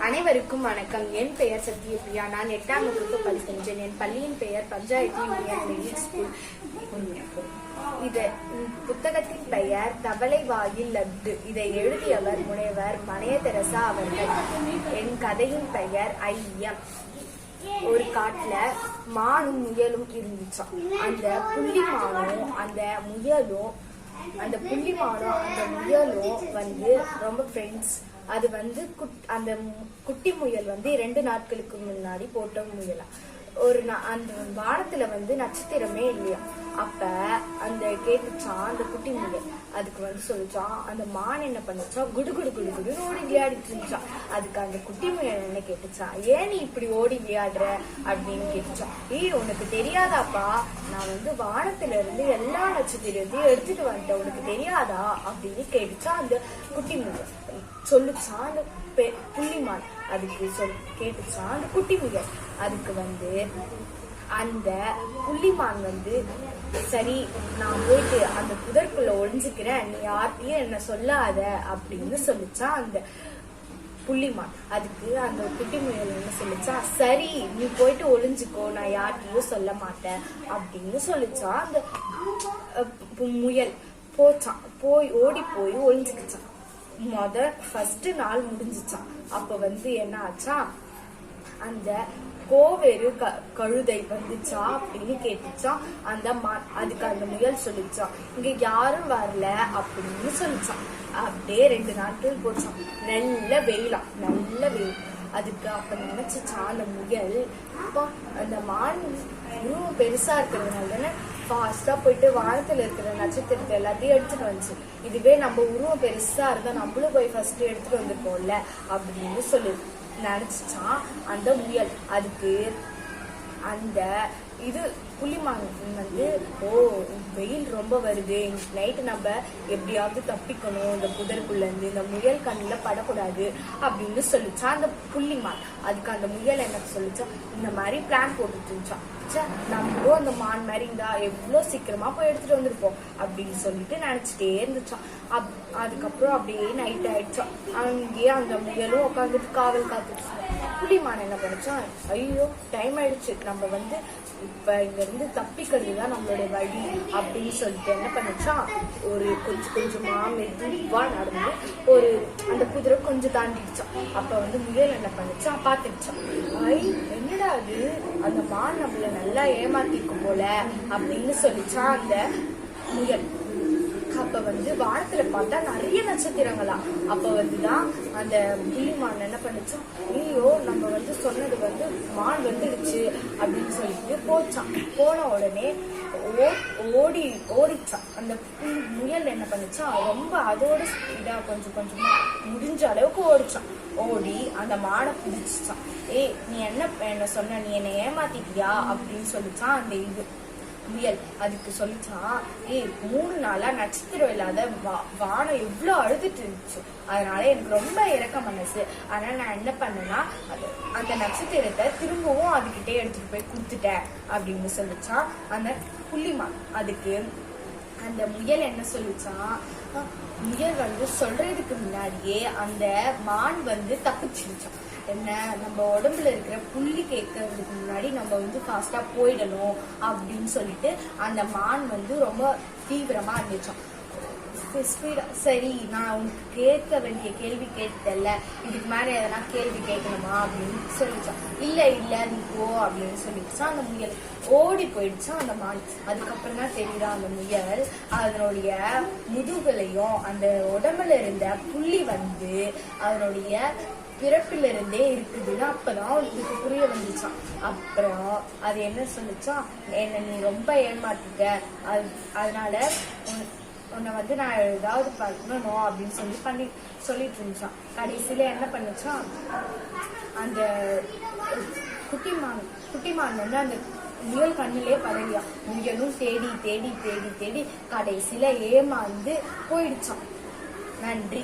அனைவருக்கும் வணக்கம். என் பெயர் சத்யபிரியா. நான் எட்டாம் வகுப்பு படிக்கின்றேன். என் பள்ளியின் பெயர் பஞ்சாயத்து யூனியன் ஸ்கூல். இது புத்தகத்தின் பெயர் தவளை வாயில் லட்டு. இதை எழுதியவர் முனைவர் மனைய தெரசா அவர்கள். என் கதையின் பெயர் ஐயம். ஒரு காட்டுல மானும் முயலும் இருந்துச்சாம். அந்த புள்ளி மானும் அந்த முயலும் அந்த புள்ளி மானும் அந்த முயலும் வந்து ரொம்ப ஃப்ரெண்ட்ஸ் அது வந்து குட்- அந்த குட்டி முயல் வந்து இரண்டு நாட்களுக்கு முன்னாடி போட்ட முயலா. ஒரு நா- அந்த வானத்துல வந்து நட்சத்திரமே இல்லையா? அப்ப அந்த கேட்டுச்சான் அந்த குட்டி முடி அதுக்கு வந்து சொல்லிச்சான் அந்த மான் என்ன பண்ணுச்சா குடு குடு குடு குடு ஓடி விளையாடிட்டு இருந்துச்சான் அதுக்கு அந்த குட்டி முயல் என்ன கேட்டுச்சான் ஏன் நீ இப்படி ஓடி விளையாடுற அப்படின்னு கேட்டுச்சான் ஏய் உனக்கு தெரியாதாப்பா நான் வந்து வானத்துல இருந்து எல்லா நட்சத்திரத்தையும் எடுத்துட்டு வந்துட்டேன். உனக்கு தெரியாதா? அப்படின்னு கேட்டுச்சான் அந்த குட்டி முயல் சொல்லுச்சான் அந்த பெ- புள்ளிமான் அதுக்கு சொல் கேட்டுச்சான் அந்த குட்டி முயல் அதுக்கு வந்து அந்த புள்ளிமான் வந்து சரி நான் போயிட்டு அந்த புதற்குள்ள ஒழிஞ்சுக்கிறேன் நீ யார்கிட்டயும் என்ன சொல்லாத அப்படின்னு சொல்லிச்சான் அந்த புள்ளிமான். அதுக்கு அந்த குட்டி முயல் என்ன சொல்லிச்சா சரி நீ போயிட்டு ஒளிஞ்சுக்கோ. நான் யார்கிட்டயும் சொல்ல மாட்டேன் அப்படின்னு சொல்லிச்சா அந்த பு- முயல். போச்சான். போய் ஓடி போய் ஒளிஞ்சுக்கிச்சான். முத ஃபர்ஸ்ட் நாள் முடிஞ்சிச்சான். அப்ப வந்து என்ன ஆச்சா அந்த கோவேறு க கழுதை வந்துச்சா அப்படின்னு கேட்டுச்சான் அந்த மா- அதுக்கு அந்த முயல் சொல்லிச்சான் இங்க யாரும் வரல அப்படின்னு சொல்லிச்சான் அப்படியே ரெண்டு நாட்கள் போச்சான் நல்ல வெயிலாம் நல்ல வெயில். அதுக்கு அப்ப நினைச்சுச்சான் அந்த முயல் அப்போ அந்த மான் உருவம் பெருசா இருக்கிறதுனால தானே ஃபாஸ்டா போயிட்டு வானத்துல இருக்கிற நட்சத்திரத்தை எல்லாத்தையும் எடுத்துட்டு வந்துச்சு. இதுவே நம்ம உருவம் பெருசா இருந்தா நம்மளும் போய் ஃபர்ஸ்ட் எடுத்துட்டு வந்திருப்போம்ல அப்படின்னு சொல்லி நடிச்சிச்சான் அந்த முயல் அதுக்கு அந்த இது புள்ளிமான் வந்து ஓ வெயில் ரொம்ப வருது. நைட்டு நம்ம எப்படியாவது தப்பிக்கணும். இந்த புதருக்குள்ள இருந்து இந்த முயல் கண்ணில் படக்கூடாது. அப்படின்னு சொல்லிச்சா அந்த புள்ளிமான் அதுக்கு அந்த முயல் எனக்கு சொல்லிச்சா இந்த மாதிரி பிளான் போட்டுட்டு இருந்துச்சான் ச்சே, நம்மளும் அந்த மான் மாதிரி இருந்தா எவ்வளோ சீக்கிரமா போய் எடுத்துட்டு வந்திருப்போம். அப்படின்னு சொல்லிட்டு நினைச்சிட்டே இருந்துச்சான் அப்- அதுக்கப்புறம் அப்படியே நைட் ஆயிடுச்சான் அங்கேயே அந்த முயலும் உட்காந்துட்டு காவல் காத்துச்சு புலிமான் என்ன பண்ணிச்சோம் ஐயோ டைம் ஆயிடுச்சு. நம்ம வந்து இப்ப இங்க இருந்து தப்பிக்கிறது தான் நம்மளுடைய வழி அப்படின்னு சொல்லிட்டு என்ன பண்ணுச்சான் ஒரு கொஞ்சம் கொஞ்சமா மெதுவா நடந்து ஒரு அந்த குதிரை கொஞ்சம் தாண்டிடுச்சான் அப்ப வந்து முயல் என்ன பண்ணுச்சான் பாத்துடுச்சான் ஐ என்னடா அது அந்த மான் நம்மள நல்லா ஏமாத்திக்கும் போல அப்படின்னு சொல்லிச்சான் அந்த முயல். அப்ப வந்து வானத்துல பார்த்தா நிறைய நட்சத்திரங்களா. அப்ப வந்துதான் அந்த புலிமான் என்ன பண்ணுச்சான் ஐயோ நம்ம வந்து சொன்னது வந்து மான் வந்துடுச்சு அப்படின்னு சொல்லிட்டு போச்சான். போன உடனே ஓ- ஓடி ஓடிச்சான். அந்த முயல் என்ன பண்ணுச்சான் ரொம்ப அதோட இதா கொஞ்சம் கொஞ்சமா முடிஞ்ச அளவுக்கு ஓடிச்சான். ஓடி அந்த மானை பிடிச்சிச்சான். ஏய் நீ என்ன என்ன சொன்ன? நீ என்னை ஏமாத்திட்டியா? அப்படின்னு சொல்லிச்சான் அந்த இது. முயல் அதுக்கு சொல்லிச்சான் ஏய் மூணு நாளா நட்சத்திரம் இல்லாத வா- வானம் எவ்வளவு அழுதுட்டு இருந்துச்சு. அதனால எனக்கு ரொம்ப இறக்க மனசு ஆனா நான் என்ன பண்ணேன்னா அது- அந்த நட்சத்திரத்தை திரும்பவும் அதுகிட்டே எடுத்துட்டு போய் கொடுத்துட்டேன் அப்படின்னு சொல்லிச்சான் அந்த புள்ளிமான் அதுக்கு அந்த முயல் என்ன சொல்லிச்சான் முயல் வந்து சொல்றதுக்கு முன்னாடியே அந்த மான் வந்து தப்பிச்சிருச்சான் என்ன? நம்ம உடம்புல இருக்கிற புள்ளி கேட்கறதுக்கு முன்னாடி நம்ம வந்து ஃபாஸ்டா போயிடணும் அப்படின்னு சொல்லிட்டு அந்த மான் வந்து ரொம்ப தீவிரமா இருந்துச்சான் சரி நான் உனக்கு கேட்க வேண்டிய கேள்வி கேட்டல இதுக்கு மேல எதனா கேள்வி கேட்கணுமா அப்படின்னு சொல்லிச்சான் இல்ல இல்ல நீ போ அப்படின்னு சொல்லிடுச்சான் அந்த முயல் ஓடி போயிடுச்சான் அந்த மான் அதுக்கப்புறம் தான் தெரியுதான் அந்த முயல்? அதனுடைய முதுகலையும் அந்த உடம்புல இருந்த புள்ளி வந்து அதனுடைய பிறப்பிலிருந்தே இருக்குதுன்னு அப்பதான் அவளுக்கு புரிய வந்துச்சான் அப்புறம் அது என்ன சொல்லுச்சான் என்ன நீ ரொம்ப ஏமாத்திட்ட அது அதனால உன்- உன்னை வந்து நான் ஏதாவது பண்ணணும் அப்படின்னு சொல்லி பண்ணி சொல்லிட்டு இருந்துச்சான் கடைசியில என்ன பண்ணுச்சான் அந்த குட்டிமான் குட்டிமான் வந்து அந்த முயல் கண்ணிலே பரவியா. முயலும் தேடி தேடி தேடி தேடி கடைசியில ஏமாந்து போயிடுச்சான் நன்றி.